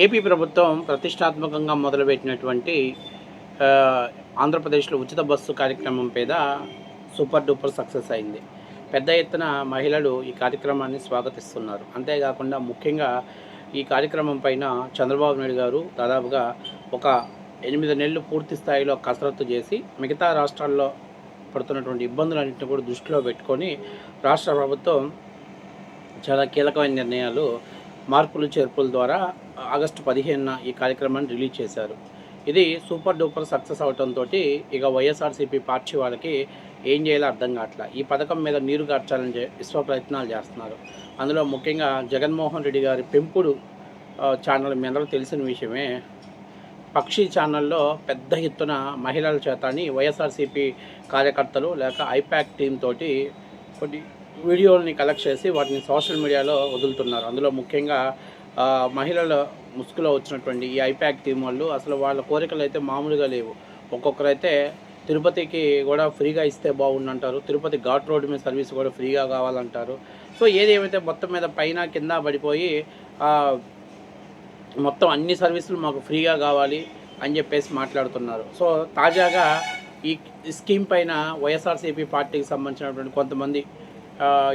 AP ప్రభుత్వం ప్రతిష్టాత్మకంగా మొదలుపెట్టినటువంటి ఆంధ్రప్రదేశ్లో ఉచిత బస్సు కార్యక్రమం మీద సూపర్ డూపర్ సక్సెస్ అయింది. పెద్ద ఎత్తున మహిళలు ఈ కార్యక్రమాన్ని స్వాగతిస్తున్నారు. అంతేకాకుండా ముఖ్యంగా ఈ కార్యక్రమం పైన చంద్రబాబు నాయుడు గారు దాదాపుగా ఒక ఎనిమిది నెలలు పూర్తి స్థాయిలో కసరత్తు చేసి మిగతా రాష్ట్రాల్లో పడుతున్నటువంటి ఇబ్బందులన్నింటినీ కూడా దృష్టిలో పెట్టుకొని రాష్ట్ర ప్రభుత్వం చాలా కీలకమైన నిర్ణయాలు మార్పులు చేర్పుల ద్వారా ఆగస్టు పదిహేనున ఈ కార్యక్రమాన్ని రిలీజ్ చేశారు. ఇది సూపర్ డూపర్ సక్సెస్ అవడంతో ఇక వైఎస్ఆర్సీపీ పార్టీ వాళ్ళకి ఏం చేయాలో అర్థం కావట్లా. ఈ పథకం మీద నీరు గార్చాలని విశ్వ ప్రయత్నాలు చేస్తున్నారు. అందులో ముఖ్యంగా జగన్మోహన్ రెడ్డి గారి పెంపుడు ఛానల్ మీ అందరూ తెలిసిన విషయమే. పక్షి ఛానల్లో పెద్ద ఎత్తున మహిళల చేతని వైఎస్ఆర్సీపీ కార్యకర్తలు లేక ఐపాక్ టీం తోటి కొన్ని వీడియోలని కలెక్ట్ చేసి వాటిని సోషల్ మీడియాలో వదులుతున్నారు. అందులో ముఖ్యంగా మహిళల ముసుగులో వచ్చినటువంటి ఈ ఐపాక్ టీం వాళ్ళు అసలు వాళ్ళ కోరికలు అయితే మామూలుగా లేవు. ఒక్కొక్కరైతే తిరుపతికి కూడా ఫ్రీగా ఇస్తే బాగుండంటారు తిరుపతి ఘాట్ రోడ్డు మీద సర్వీస్ కూడా ఫ్రీగా కావాలంటారు. సో ఏదేమైతే మొత్తం మీద పైన కింద పడిపోయి మొత్తం అన్ని సర్వీసులు మాకు ఫ్రీగా కావాలి అని చెప్పేసి మాట్లాడుతున్నారు. సో తాజాగా ఈ స్కీమ్ పైన వైఎస్ఆర్సీపీ పార్టీకి సంబంధించినటువంటి కొంతమంది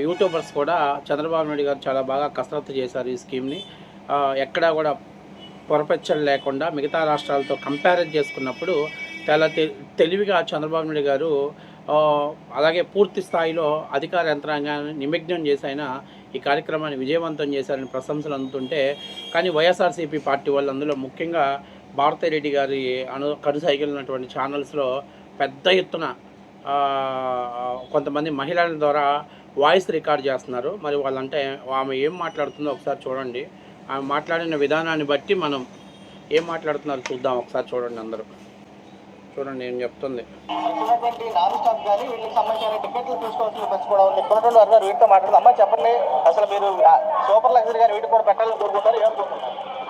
యూట్యూబర్స్ కూడా చంద్రబాబు నాయుడు గారు చాలా బాగా కసరత్తు చేశారు ఈ స్కీమ్ని ఎక్కడా కూడా పొరపచ్చలు లేకుండా మిగతా రాష్ట్రాలతో కంపారిజన్ చేసుకున్నప్పుడు చాలా తె తెలివిగా చంద్రబాబు నాయుడు గారు అలాగే పూర్తి స్థాయిలో అధికార యంత్రాంగాన్ని నిమగ్నం చేసైన ఈ కార్యక్రమాన్ని విజయవంతం చేశారని ప్రశంసలు అందుతుంటే కానీ వైఎస్ఆర్సీపీ పార్టీ వాళ్ళు అందులో ముఖ్యంగా భారతిరెడ్డి గారి అను కనుసైగిలినటువంటి ఛానల్స్లో పెద్ద ఎత్తున కొంతమంది మహిళల ద్వారా వాయిస్ రికార్డ్ చేస్తున్నారు. మరి వాళ్ళంటే ఆమె ఏం మాట్లాడుతుందో ఒకసారి చూడండి. ఆమె మాట్లాడిన విధానాన్ని బట్టి మనం ఏం మాట్లాడుతున్నారో చూద్దాం. ఒకసారి చూడండి అందరూ. చూడండి చెప్తుంది. నాన్ ఏమనుకుంటున్నారు?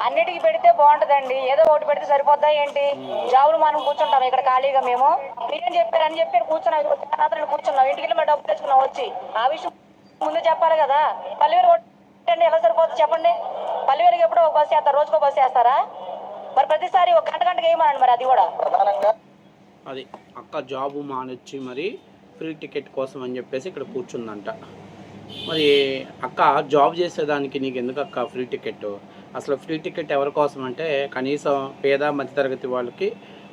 అన్నిటికి పెడితే బాగుంటదండి. ఏదో ఒకటి పెడితే సరిపోద్దా ఏంటి? జాబులు మనం కూర్చుంటాం ఇక్కడ ఖాళీగా మేము. మీరేం చెప్పారు? అని చెప్పి కూర్చున్నాం. ఇక్కడ కూర్చున్నాం. ఇంటికి వెళ్ళి డబ్బులు తెచ్చుకున్నాం వచ్చి. ఆ విషయం ముందే చెప్పాలి కదా. పల్లెవేరు కొట్టండి. ఎలా సరిపోతుంది చెప్పండి. పల్లెవేరుకి ఎప్పుడో ఒక బస్సు వేస్తారు రోజుకో బస్సు వేస్తారా మరి ప్రతిసారి ఒక గంట గంటకి వేయమనండి మరి అది కూడా. ప్రధానంగా అది అక్క జాబు మానొచ్చి మరి ఫ్రీ టికెట్ కోసం అని చెప్పేసి ఇక్కడ కూర్చుందంట. మరి అక్క జాబ్ చేసేదానికి నీకు ఎందుకు అక్క ఫ్రీ టికెట్? అసలు ఫ్రీ టికెట్ ఎవరి కోసం అంటే కనీసం పేద మధ్యతరగతి వాళ్ళకి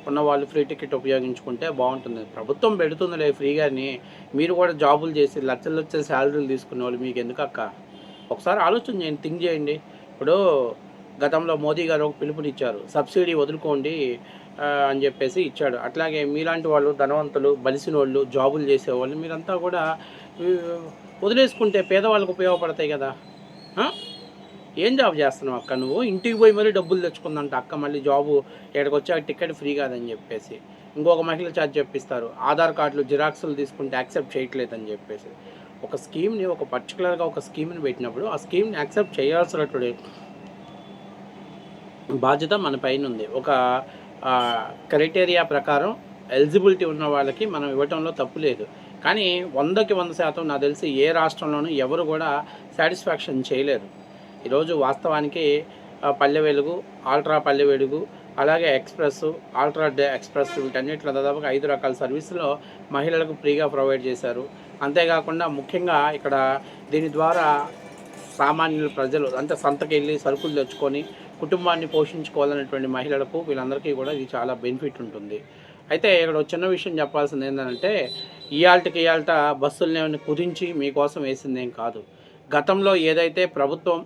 ఉన్న వాళ్ళు ఫ్రీ టికెట్ ఉపయోగించుకుంటే బాగుంటుంది. ప్రభుత్వం పెడుతుందిలే ఫ్రీగాని. మీరు కూడా జాబులు చేసి లక్షలు లక్షల శాలరీలు తీసుకునే వాళ్ళు మీకు ఎందుకు అక్క ఒకసారి ఆలోచన చేయండి థింక్ చేయండి. ఇప్పుడు గతంలో మోదీ గారు ఒక పిలుపునిచ్చారు సబ్సిడీ వదులుకోండి అని చెప్పేసి ఇచ్చాడు. అట్లాగే మీలాంటి వాళ్ళు ధనవంతులు బలిసిన వాళ్ళు జాబులు చేసేవాళ్ళు మీరంతా కూడా వదిలేసుకుంటే పేదవాళ్ళకు ఉపయోగపడతాయి కదా. ఏం జాబ్ చేస్తున్నావు అక్క నువ్వు? ఇంటికి పోయి మరీ డబ్బులు తెచ్చుకుందంట అక్క మళ్ళీ జాబు ఇక్కడికి వచ్చాక టికెట్ ఫ్రీ కాదని చెప్పేసి. ఇంకొక మహిళ చార్జ్ చెప్పిస్తారు ఆధార్ కార్డులు జిరాక్సులు తీసుకుంటే యాక్సెప్ట్ చేయట్లేదని చెప్పేసి. ఒక స్కీమ్ని ఒక పర్టికులర్గా ఒక స్కీమ్ని పెట్టినప్పుడు ఆ స్కీమ్ని యాక్సెప్ట్ చేయాల్సినటువంటి బాధ్యత మన పైన ఉంది. ఒక క్రైటీరియా ప్రకారం ఎలిజిబిలిటీ ఉన్న వాళ్ళకి మనం ఇవ్వటంలో తప్పు లేదు. కానీ వందకి వంద శాతం నాకు తెలిసి ఏ రాష్ట్రంలోనూ ఎవరు కూడా సాటిస్ఫాక్షన్ చేయలేరు. ఈరోజు వాస్తవానికి పల్లె వెలుగు ఆల్ట్రా పల్లె వెలుగు అలాగే ఎక్స్ప్రెస్ ఆల్ట్రా డే ఎక్స్ప్రెస్ వీటన్నిటిలో దాదాపుగా ఐదు రకాల సర్వీసులో మహిళలకు ఫ్రీగా ప్రొవైడ్ చేశారు. అంతేకాకుండా ముఖ్యంగా ఇక్కడ దీని ద్వారా సామాన్యుల ప్రజలు అంటే సంతకెళ్ళి సరుకులు తెచ్చుకొని కుటుంబాన్ని పోషించుకోవాలనేటువంటి మహిళలకు వీళ్ళందరికీ కూడా ఇది చాలా బెనిఫిట్ ఉంటుంది. అయితే ఇక్కడ ఒక చిన్న విషయం చెప్పాల్సింది ఏంటంటే ఇయాల్టకి ఇయాల్ట బస్సుల్ని కుదించి మీకోసం వేసిందేం కాదు. గతంలో ఏదైతే ప్రభుత్వం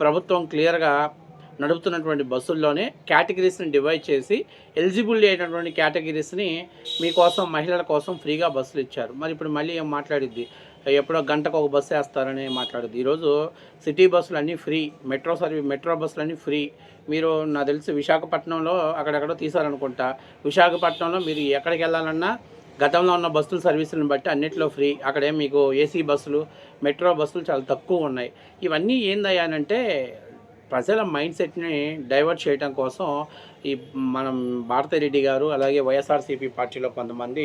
ప్రభుత్వం క్లియర్గా నడుపుతున్నటువంటి బస్సుల్లోనే కేటగిరీస్ని డివైడ్ చేసి ఎలిజిబుల్ అయినటువంటి కేటగిరీస్ని మీకోసం మహిళల కోసం ఫ్రీగా బస్సులు ఇచ్చారు. మరి ఇప్పుడు మళ్ళీ ఏం మాట్లాడిద్ది? ఎప్పుడో గంటకు ఒక బస్సు వేస్తారని మాట్లాడదు ఈరోజు సిటీ బస్సులు అన్నీ ఫ్రీ మెట్రో సర్వీస్ మెట్రో బస్సులు అన్నీ ఫ్రీ. మీరు నాకు తెలిసి విశాఖపట్నంలో అక్కడెక్కడో తీసారనుకుంటా విశాఖపట్నంలో మీరు ఎక్కడికి వెళ్ళాలన్నా గతంలో ఉన్న బస్సుల సర్వీసులను బట్టి అన్నిట్లో ఫ్రీ. అక్కడే మీకు ఏసీ బస్సులు మెట్రో బస్సులు చాలా తక్కువ ఉన్నాయి. ఇవన్నీ ఏందయ్యానంటే ప్రజల మైండ్ సెట్ని డైవర్ట్ చేయడం కోసం ఈ మనం భారతిరెడ్డి గారు అలాగే వైఎస్ఆర్సీపీ పార్టీలో కొంతమంది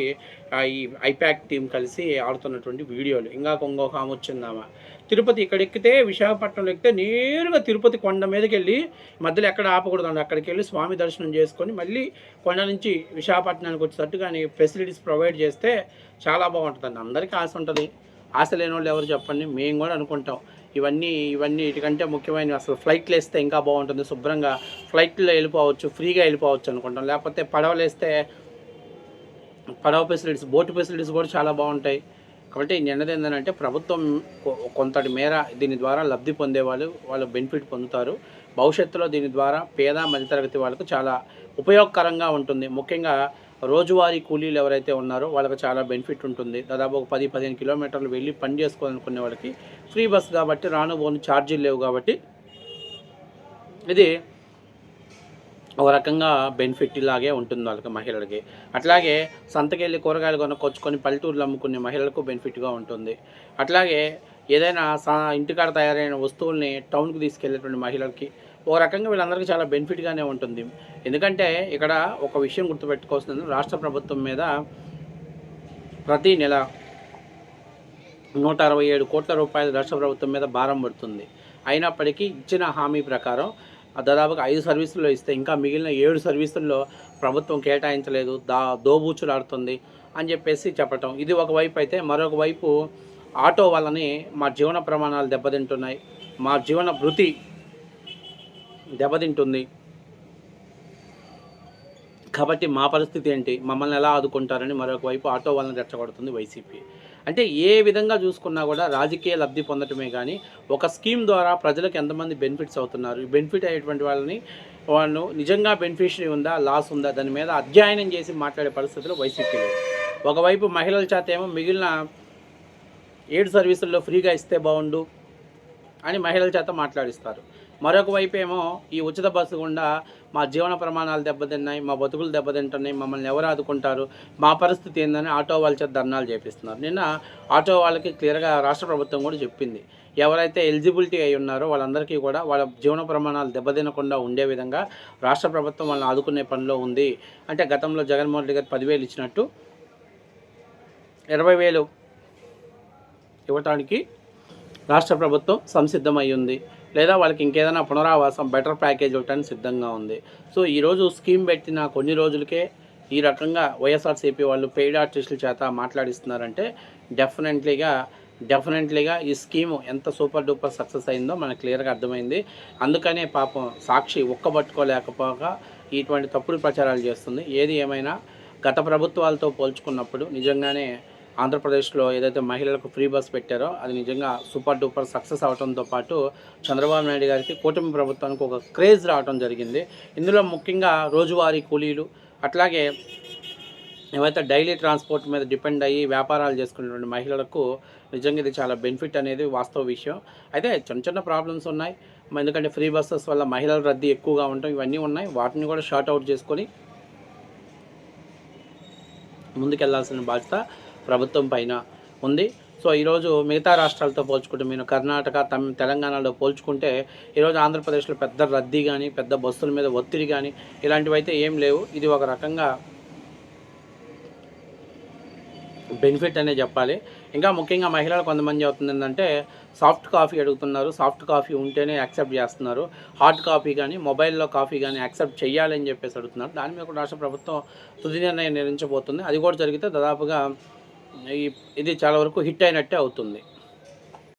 ఈ ఐపాక్ టీం కలిసి ఆడుతున్నటువంటి వీడియోలు. ఇంకా ఇంకొక ఆమె వచ్చిందామా తిరుపతి ఇక్కడ ఎక్కితే విశాఖపట్నంలో ఎక్కితే నేరుగా తిరుపతి కొండ మీదకి వెళ్ళి మధ్యలో ఎక్కడ ఆపకూడదండి అక్కడికి వెళ్ళి స్వామి దర్శనం చేసుకొని మళ్ళీ కొండ నుంచి విశాఖపట్నానికి వచ్చేటట్టు కానీ ఫెసిలిటీస్ ప్రొవైడ్ చేస్తే చాలా బాగుంటుందండి. అందరికీ ఆశ ఉంటుంది. ఆశ లేని వాళ్ళు ఎవరు చెప్పండి? మేము కూడా అనుకుంటాం. ఇవన్నీ ఇవన్నీ ఇటుకంటే ముఖ్యమైనవి. అసలు ఫ్లైట్లు వేస్తే ఇంకా బాగుంటుంది. శుభ్రంగా ఫ్లైట్లో వెళ్ళిపోవచ్చు ఫ్రీగా వెళ్ళిపోవచ్చు అనుకుంటాం. లేకపోతే పడవలు వేస్తే పడవ ఫెసిలిటీస్ బోటు ఫెసిలిటీస్ కూడా చాలా బాగుంటాయి. కాబట్టి నిన్నది ఏంటంటే ప్రభుత్వం కొ- కొంతటి మేర దీని ద్వారా లబ్ధి పొందేవాళ్ళు వాళ్ళు బెనిఫిట్ పొందుతారు. భవిష్యత్తులో దీని ద్వారా పేద మధ్యతరగతి వాళ్ళకు చాలా ఉపయోగకరంగా ఉంటుంది. ముఖ్యంగా రోజువారీ కూలీలు ఎవరైతే ఉన్నారో వాళ్ళకి చాలా బెనిఫిట్ ఉంటుంది. దాదాపు ఒక పది పదిహేను కిలోమీటర్లు వెళ్ళి పని చేసుకోవాలనుకునే వాళ్ళకి ఫ్రీ బస్ కాబట్టి రాను పోను ఛార్జీలు లేవు కాబట్టి ఇది ఒక రకంగా బెనిఫిట్ ఇలాగే ఉంటుంది వాళ్ళకి మహిళలకి. అట్లాగే సంతకెళ్ళి కూరగాయలు కొనుక్కొచ్చుకొని పల్లెటూరులు అమ్ముకునే మహిళలకు బెనిఫిట్గా ఉంటుంది. అట్లాగే ఏదైనా సా ఇంటికాడ తయారైన వస్తువుల్ని టౌన్కి తీసుకెళ్ళేటువంటి మహిళలకి ఒక రకంగా వీళ్ళందరికీ చాలా బెనిఫిట్గానే ఉంటుంది. ఎందుకంటే ఇక్కడ ఒక విషయం గుర్తుపెట్టుకోవాల్సింది రాష్ట్ర ప్రభుత్వం మీద ప్రతి నెల నూట అరవై ఏడు కోట్ల రూపాయలు రాష్ట్ర ప్రభుత్వం మీద భారం పడుతుంది. అయినప్పటికీ ఇచ్చిన హామీ ప్రకారం దాదాపుగా ఐదు సర్వీసుల్లో ఇస్తే ఇంకా మిగిలిన ఏడు సర్వీసుల్లో ప్రభుత్వం కేటాయించలేదు దా దోబూచులాడుతుంది అని చెప్పేసి చెప్పటం. ఇది ఒకవైపు అయితే మరొక వైపు ఆటో వల్లని మా జీవన ప్రమాణాలు దెబ్బతింటున్నాయి. మా జీవన భృతి దెబ్బతింటుంది. కాబట్టి మా పరిస్థితి ఏంటి? మమ్మల్ని ఎలా ఆదుకుంటారని మరొక వైపు ఆటో వాళ్ళని రెచ్చగొడుతుంది వైసీపీ. అంటే ఏ విధంగా చూసుకున్నా కూడా రాజకీయ లబ్ధి పొందటమే కానీ ఒక స్కీమ్ ద్వారా ప్రజలకు ఎంతమంది బెనిఫిట్స్ అవుతున్నారు? ఈ బెనిఫిట్ అయ్యేటువంటి వాళ్ళని వాళ్ళు నిజంగా బెనిఫిషరీ ఉందా లాస్ ఉందా దాని మీద అధ్యయనం చేసి మాట్లాడే పరిస్థితులు వైసీపీ లేదు ఒకవైపు మహిళల చేత ఏమో మిగిలిన ఏడు సర్వీసుల్లో ఫ్రీగా ఇస్తే బాగుండు అని మహిళల చేత మాట్లాడిస్తారు. మరొకవైపు ఏమో ఈ ఉచిత బస్సు గుండా మా జీవన ప్రమాణాలు దెబ్బతిన్నాయి మా బతుకులు దెబ్బతింటున్నాయి మమ్మల్ని ఎవరు ఆదుకుంటారు మా పరిస్థితి ఏందని ఆటో వాళ్ళ చేత ధర్నాలు చేపిస్తున్నారు. నిన్న ఆటో వాళ్ళకి క్లియర్గా రాష్ట్ర ప్రభుత్వం కూడా చెప్పింది. ఎవరైతే ఎలిజిబిలిటీ అయి ఉన్నారో వాళ్ళందరికీ కూడా వాళ్ళ జీవన ప్రమాణాలు దెబ్బతినకుండా ఉండే విధంగా రాష్ట్ర ప్రభుత్వం వాళ్ళని ఆదుకునే పనిలో ఉంది. అంటే గతంలో జగన్మోహన్ రెడ్డి గారు పదివేలు ఇచ్చినట్టు ఇరవై వేలు ఇవ్వటానికి రాష్ట్ర ప్రభుత్వం సంసిద్ధమై ఉంది. లేదా వాళ్ళకి ఇంకేదైనా పునరావాసం బెటర్ ప్యాకేజ్ ఇవ్వడానికి సిద్ధంగా ఉంది. సో ఈరోజు స్కీమ్ పెట్టిన కొన్ని రోజులకే ఈ రకంగా వైఎస్ఆర్సీపీ వాళ్ళు పెయిడ్ ఆర్టిస్టుల చేత మాట్లాడిస్తున్నారంటే డెఫినెట్లీగా డెఫినెట్లీగా ఈ స్కీము ఎంత సూపర్ డూపర్ సక్సెస్ అయిందో మనకు క్లియర్గా అర్థమైంది. అందుకనే పాపం సాక్షి ఒక్కబట్టుకోలేకపోగా ఇటువంటి తప్పుడు ప్రచారాలు చేస్తుంది. ఏది ఏమైనా గత ప్రభుత్వాలతో పోల్చుకున్నప్పుడు నిజంగానే ఆంధ్రప్రదేశ్లో ఏదైతే మహిళలకు ఫ్రీ బస్ పెట్టారో అది నిజంగా సూపర్ డూపర్ సక్సెస్ అవడంతో పాటు చంద్రబాబు నాయుడు గారికి కూటమి ప్రభుత్వానికి ఒక క్రేజ్ రావడం జరిగింది. ఇందులో ముఖ్యంగా రోజువారీ కూలీలు అట్లాగే ఏవైతే డైలీ ట్రాన్స్పోర్ట్ మీద డిపెండ్ అయ్యి వ్యాపారాలు చేసుకునేటువంటి మహిళలకు నిజంగా ఇది చాలా బెనిఫిట్ అనేది వాస్తవ విషయం. అయితే చిన్న చిన్న ప్రాబ్లమ్స్ ఉన్నాయి. ఎందుకంటే ఫ్రీ బస్సెస్ వల్ల మహిళల రద్దీ ఎక్కువగా ఉండటం ఇవన్నీ ఉన్నాయి. వాటిని కూడా షార్ట్ అవుట్ చేసుకొని ముందుకెళ్ళాల్సిన బాధ్యత ప్రభుత్వం పైన ఉంది. సో ఈరోజు మిగతా రాష్ట్రాలతో పోల్చుకుంటే మీరు కర్ణాటక తమి తెలంగాణలో పోల్చుకుంటే ఈరోజు ఆంధ్రప్రదేశ్లో పెద్ద రద్దీ కానీ పెద్ద బస్సుల మీద ఒత్తిడి కానీ ఇలాంటివి అయితే ఏం లేవు. ఇది ఒక రకంగా బెనిఫిట్ అనే చెప్పాలి. ఇంకా ముఖ్యంగా మహిళలు కొంతమంది అవుతుంది ఏంటంటే సాఫ్ట్ కాఫీ అడుగుతున్నారు. సాఫ్ట్ కాఫీ ఉంటేనే యాక్సెప్ట్ చేస్తున్నారు. హాట్ కాఫీ కానీ మొబైల్లో కాఫీ కానీ యాక్సెప్ట్ చేయాలని చెప్పేసి అడుగుతున్నారు. దాని మీద కూడా రాష్ట్ర ప్రభుత్వం తుది నిర్ణయం నిర్ణయించబోతుంది. అది కూడా జరిగితే దాదాపుగా ఇది చాలా వరకు హిట్ అయినట్టే అవుతుంది.